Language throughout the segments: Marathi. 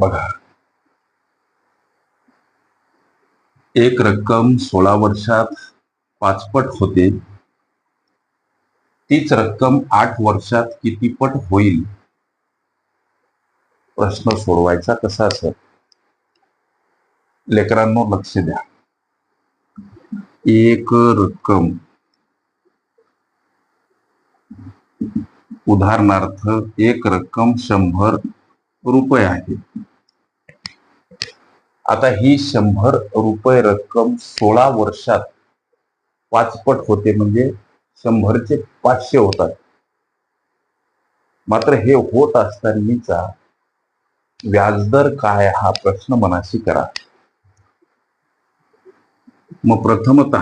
बघा. एक रक्कम सोळा वर्षात पाचपट होते. तीच रक्कम आठ वर्षात कितीपट होईल? प्रश्न सोडवायचा कसा असेल लेकरांनो लक्ष द्या. एक रक्कम. उदाहरणार्थ एक रक्कम शंभर रुपये आहे. आता ही शंभर रुपये रक्कम सोळा वर्षात पाचपट होते म्हणजे शंभरचे पाचशे होतात. मात्र हे होत असतानाचा व्याजदर काय हा प्रश्न मनाशी करा. मग प्रथमत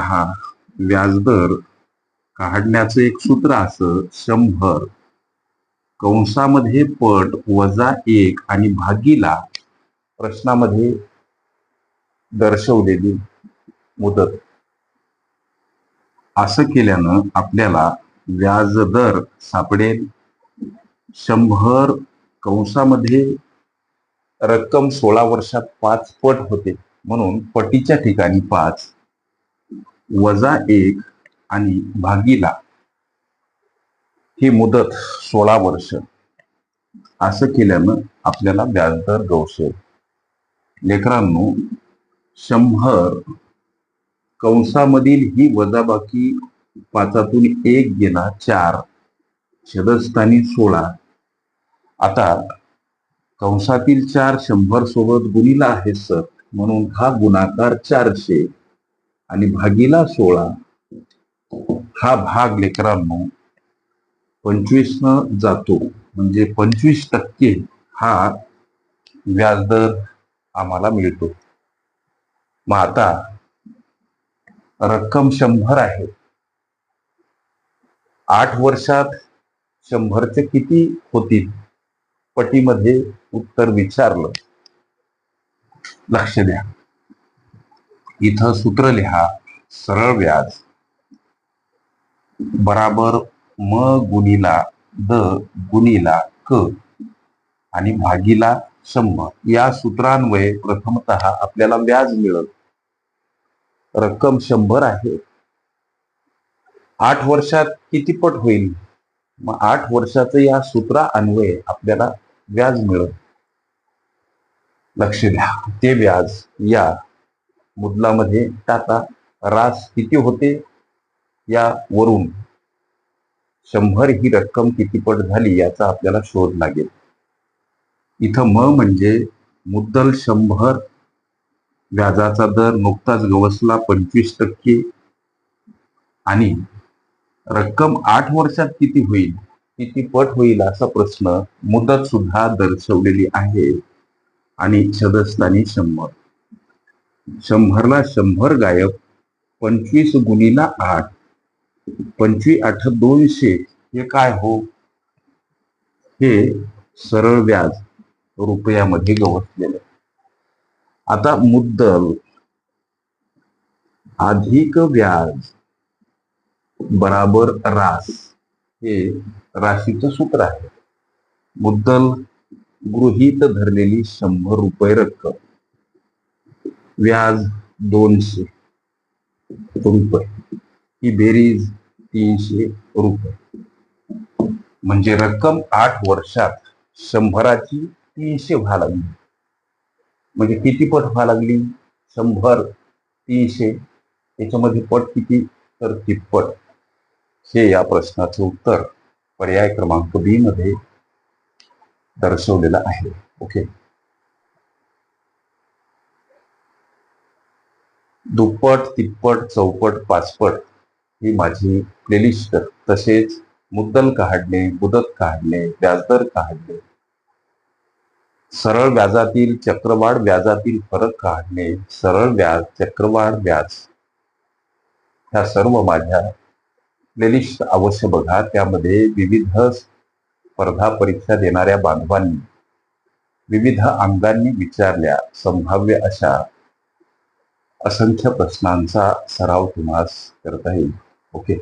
व्याजदर काढण्याचं एक सूत्र असं शंभर कंसामध्ये पट वजा एक आणि भागीला प्रश्नामध्ये दर्शवलेली मुदत. असं केल्यानं आपल्याला व्याजदर सापडेल. शंभर कंसामध्ये रक्कम सोळा वर्षात पाच पट होते. म्हणून पटीच्या ठिकाणी पाच वजा एक आणि भागीला. ही मुदत सोळा वर्ष. असं केल्यानं आपल्याला व्याजदर गवसेल. लेकरांनो शंभर. कंसामधील ही वजाबाकी पाचातून एक गेला चार. छदस्थानी सोळा. आता कंसातील चार शंभर सोबत गुणीला आहे सर म्हणून हा गुणाकार चारशे. आणि भागीला सोळा. हा भाग लेकरांनो पंचवीस न जातो. म्हणजे पंचवीस टक्के हा व्याजदर आम्हाला मिळतो. मग आता रक्कम शंभर आहे. आठ वर्षात शंभरचे किती होतील? पटीमध्ये उत्तर विचारलं. लक्ष द्या. इथं सूत्र लिहा. सरळ व्याज. बराबर म गुणीला द गुणीला क आणि भागीला शंभर. या सूत्रान्वये प्रथमत आपल्याला व्याज मिळत. रक्कम शंभर आहे. आठ वर्षात किती पट होईल? मग आठ वर्षाचं या सूत्रा अन्वये आपल्याला व्याज मिळत लक्ष द्या. ते व्याज या मुदलामध्ये टाका. रास किती होते? या वरून. शंभर ही रक्कम किती पट झाली याचा आपल्याला शोध लागेल. इथं म म्हणजे मुद्दल शंभर व्याजाचा दर नुकताच गवसला पंचवीस टक्के आणि रक्कम आठ वर्षात किती होईल किती पट होईल असा प्रश्न मुदत सुद्धा दर्शवलेली आहे. आणि छदस्थानी शंभर शंभरला शंभर गायब पंचवीस गुणीला आठ पंचवीस आठ दोनशे हे काय हो? हे सरळ व्याज रुपयामध्ये गवसलेलं. आता मुद्दल. अधिक व्याज बराबर रास हे राशीचं सूत्र आहे. मुद्दल गृहीत धरलेली शंभर रुपये रक्कम. व्याज दोनशे रुपये. ही बेरीज तीनशे रुपये. म्हणजे रक्कम आठ वर्षात शंभराची तीनशे व्हायला लागली. म्हणजे किती पट व्हायला लागली? शंभर तीनशे याच्यामध्ये पट किती? तर तिप्पट. हे या प्रश्नाचं उत्तर पर्याय क्रमांक बी मध्ये दर्शवलेलं आहे. ओके दुप्पट तिप्पट चौपट पाचपट ही माझी प्लेलिस्ट तसेच मुद्दल काढणे मुदत काढणे व्याजदर काढणे सरळ व्याजातील चक्रवाढ व्याजातील फरक काढणे सरळ व्याज चक्रवाढ व्याज ह्या सर्व माझ्या प्लेलिस्ट अवश्य बघा. त्यामध्ये विविध स्पर्धा परीक्षा देणाऱ्या बांधवांनी विविध अंगांनी विचारल्या. संभाव्य अशा असंख्य प्रश्नांचा सराव तुम्हाला करता येईल. ओके?